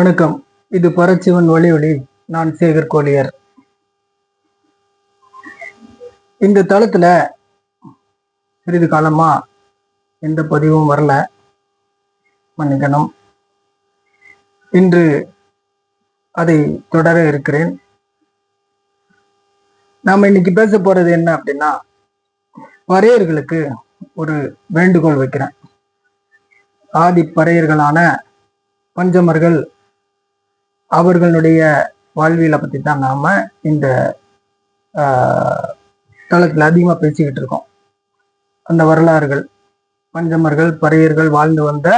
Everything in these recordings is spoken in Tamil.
வணக்கம். இது பரச்சிவன் ஒளி ஒளி நான் சேகர் கோலியர். இந்த தளத்துல சிறிது காலமா எந்த பதிவும் வரல. மன்னிக்கணும். இன்று அதை தொடர இருக்கிறேன். நாம இன்னைக்கு பேச போறது என்ன அப்படின்னா பறையர்களுக்கு ஒரு வேண்டுகோள் வைக்கிறேன். ஆதி பறையர்களான பஞ்சமர்கள் அவர்களுடைய வாழ்வியலை பற்றி தான் நாம் இந்த தளத்தில் அதிகமாக பேசிக்கிட்டு இருக்கோம். அந்த வரலாறுகள் பஞ்சமர்கள் பறையர்கள் வாழ்ந்து வந்த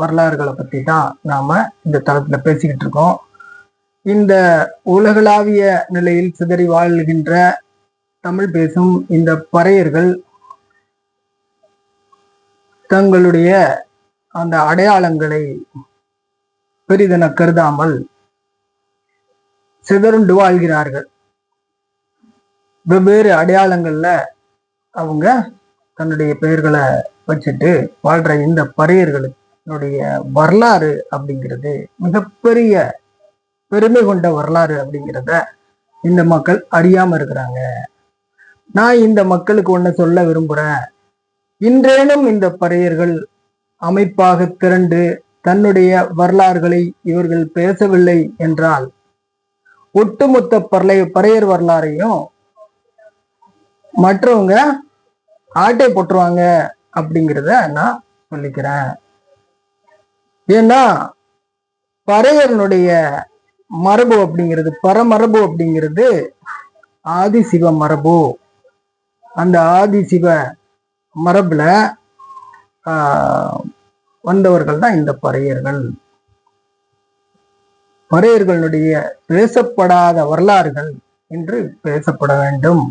வரலாறுகளை பற்றி தான் நாம் இந்த தளத்தில் பேசிக்கிட்டு இருக்கோம். இந்த உலகளாவிய நிலையில் சிதறி வாழ்கின்ற தமிழ் பேசும் இந்த பறையர்கள் தங்களுடைய அந்த அடையாளங்களை பெரிதென கருதாமல் சிதறுண்டு வாழ்கிறார்கள். வெவ்வேறு அடையாளங்கள்ல அவங்க தன்னுடைய பெயர்களை வச்சுட்டு வாழ்ற இந்த பறையர்களுடைய வரலாறு அப்படிங்கிறது மிகப்பெரிய பெருமை கொண்ட வரலாறு அப்படிங்கிறத இந்த மக்கள் அறியாம இருக்கிறாங்க. நான் இந்த மக்களுக்கு ஒன்று சொல்ல விரும்புறேன். இன்றேனும் இந்த பறையர்கள் அமைப்பாக திரண்டு தன்னுடைய வரலாறுகளை இவர்கள் பேசவில்லை என்றால் ஒட்டுமொத்த பறைய பறையர் வரலாறையும் மற்றவங்க ஆட்டை போட்டுருவாங்க அப்படிங்கிறத நான் சொல்லிக்கிறேன். ஏன்னா பறையர்களுடைய மரபு அப்படிங்கிறது பரமரபு அப்படிங்கிறது ஆதிசிவ மரபு. அந்த ஆதிசிவ மரபில் வந்தவர்கள் தான் இந்த பறையர்கள். பறையர்களுடைய பேசப்படாத வரலாறுகள் என்று பேசப்பட வேண்டும்.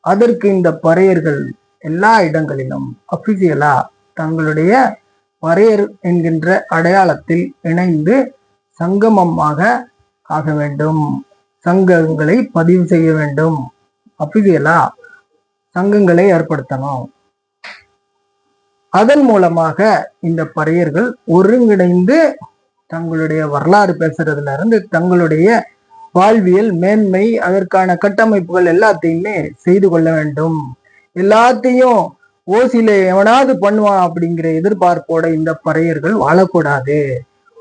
அதற்கு இந்த பறையர்கள் எல்லா இடங்களிலும் அபிஷியலா தங்களுடைய பறையர் என்கின்ற அடையாளத்தில் இணைந்து சங்கமமாக ஆக வேண்டும். சங்கங்களை பதிவு செய்ய வேண்டும். அபிஷியலா சங்கங்களை ஏற்படுத்தணும். அதன் மூலமாக இந்த பறையர்கள் ஒருங்கிணைந்து தங்களுடைய வரலாறு பேசுறதுல இருந்து தங்களுடைய வாழ்வியல் மேன்மை அதற்கான கட்டமைப்புகள் எல்லாத்தையுமே செய்து கொள்ள வேண்டும். எல்லாத்தையும் ஓசில எவனாவது பண்ணுவான் அப்படிங்கிற எதிர்பார்ப்போட இந்த பறையர்கள் வாழக்கூடாது.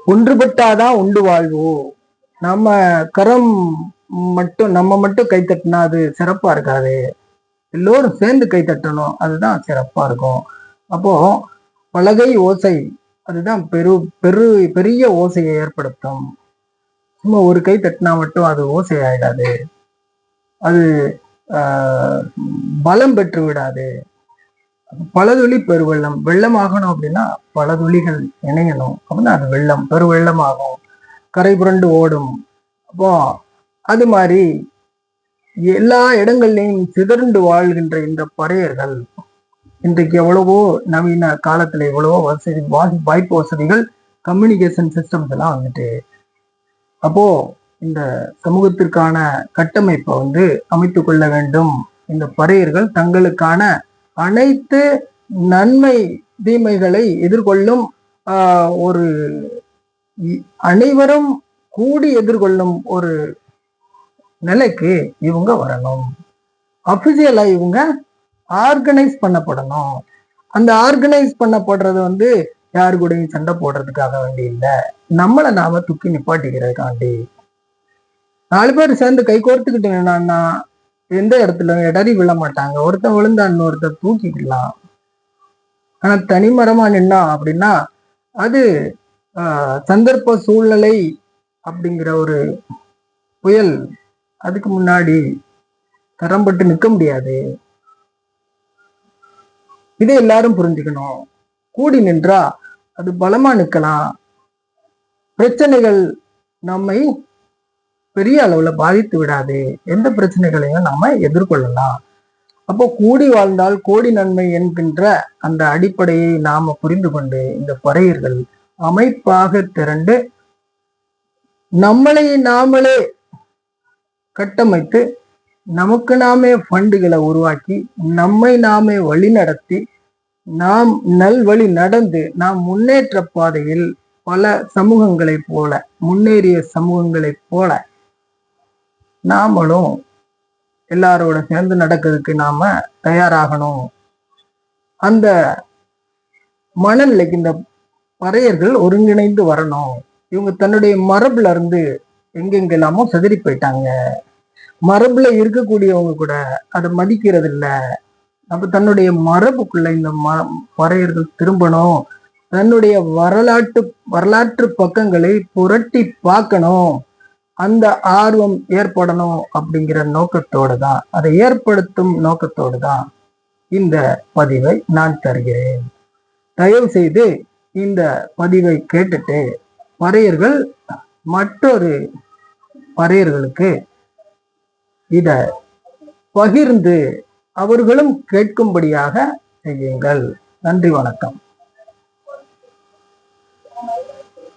ஒன்றுபட்டாதான் உண்டு வாழ்வோம் நம்ம கரம் மட்டும் நம்ம மட்டும் கைத்தட்டினா அது சிறப்பா இருக்காது. எல்லோரும் சேர்ந்து கைத்தட்டணும் அதுதான் சிறப்பா இருக்கும். அப்போ பலகை ஓசை அதுதான் பெரு பெரு பெரிய ஓசையை ஏற்படுத்தும். சும்மா ஒரு கை தட்டினா மட்டும் அது ஓசை ஆயிடாது. அது பலம் பெற்று விடாது. பலதுளி பெருவெள்ளம். வெள்ளம் ஆகணும் அப்படின்னா பல துளிகள் இணையணும். அப்படின்னா அது வெள்ளம் பெருவெள்ளம் ஆகும் கரை புரண்டு ஓடும். அப்போ அது மாதிரி எல்லா இடங்கள்லையும் சிதறண்டு வாழ்கின்ற இந்த பறையர்கள் இன்றைக்கு எவ்வளவோ நவீன காலத்துல எவ்வளவோ வசதி வாய் வாய்ப்பு வசதிகள் கம்யூனிகேஷன் சிஸ்டம்ஸ் எல்லாம் வந்துட்டு அப்போ இந்த சமூகத்திற்கான கட்டமைப்பை வந்து அமைத்து கொள்ள வேண்டும். இந்த பறையர்கள் தங்களுக்கான அனைத்து நன்மை தீமைகளை எதிர்கொள்ளும் ஆஹ், ஒரு அனைவரும் கூடி எதிர்கொள்ளும் ஒரு நிலைக்கு இவங்க வரணும். அபிஷியலா இவங்க ஆர்கனைஸ் பண்ணப்படணும். அந்த ஆர்கனைஸ் பண்ணப்படுறது வந்து யாரு கூடயும் சண்டை போடுறதுக்காக வேண்டி இல்லை. நம்மளை நாம தூக்கி நிப்பாட்டிக்கிறதுக்காண்டி. நாலு பேர் சேர்ந்து கை கோர்த்துக்கிட்டு நின்னான்னா எந்த இடத்துல இடறி விழ மாட்டாங்க. ஒருத்தன் விழுந்தா இன்னொருத்தர் தூக்கிக்கலாம். ஆனா தனிமரமா நின்னா அப்படின்னா அது சந்தர்ப்ப சூழ்நிலை அப்படிங்கிற ஒரு புயல். அதுக்கு முன்னாடி தரம்பட்டு நிற்க முடியாது. இதை எல்லாரும் புரிஞ்சுக்கணும். கூடி நின்றா அது பலமா நிற்கலாம். பிரச்சனைகள் நம்மை பெரிய அளவுல பாதித்து விடாது. எந்த பிரச்சனைகளையும் நாம எதிர்கொள்ளலாம். அப்போ கூடி வாழ்ந்தால் கோடி நன்மை என்கின்ற அந்த அடிப்படையை நாம புரிந்து கொண்டு இந்த பறையர்கள் அமைப்பாக திரண்டு நம்மளை நாமளே கட்டமைத்து நமக்கு நாமே ஃபண்டுகளை உருவாக்கி நம்மை நாமே வழி நடத்தி நாம் நல்வழி நடந்து நாம் முன்னேற்ற பாதையில் பல சமூகங்களைப் போல முன்னேறிய சமூகங்களைப் போல நாமளும் எல்லாரோட சேர்ந்து நடக்கிறதுக்கு நாம தயாராகணும். அந்த மனநிலைக்கு இந்த பறையர்கள் ஒருங்கிணைந்து வரணும். இவங்க தன்னுடைய மரபுல இருந்து எங்கெங்கெல்லாமோ செதறி போயிட்டாங்க. மரபுல இருக்கக்கூடியவங்க கூட அதை மதிக்கிறது இல்ல நம்ம தன்னுடைய மரபுக்குள்ள இந்த ம வரையர்கள் திரும்பணும். தன்னுடைய வரலாற்று வரலாற்று பக்கங்களை புரட்டி பார்க்கணும். அந்த ஆர்வம் ஏற்படணும் அப்படிங்கிற நோக்கத்தோடு தான் அதை ஏற்படுத்தும் நோக்கத்தோடு தான் இந்த பதிவை நான் தருகிறேன். தயவு செய்து இந்த பதிவை கேட்டுட்டு வரையர்கள் மற்றொரு வரையர்களுக்கு இத பகிர்ந்து அவர்களும் கேட்கும்படியாக செய்யுங்கள். நன்றி வணக்கம்.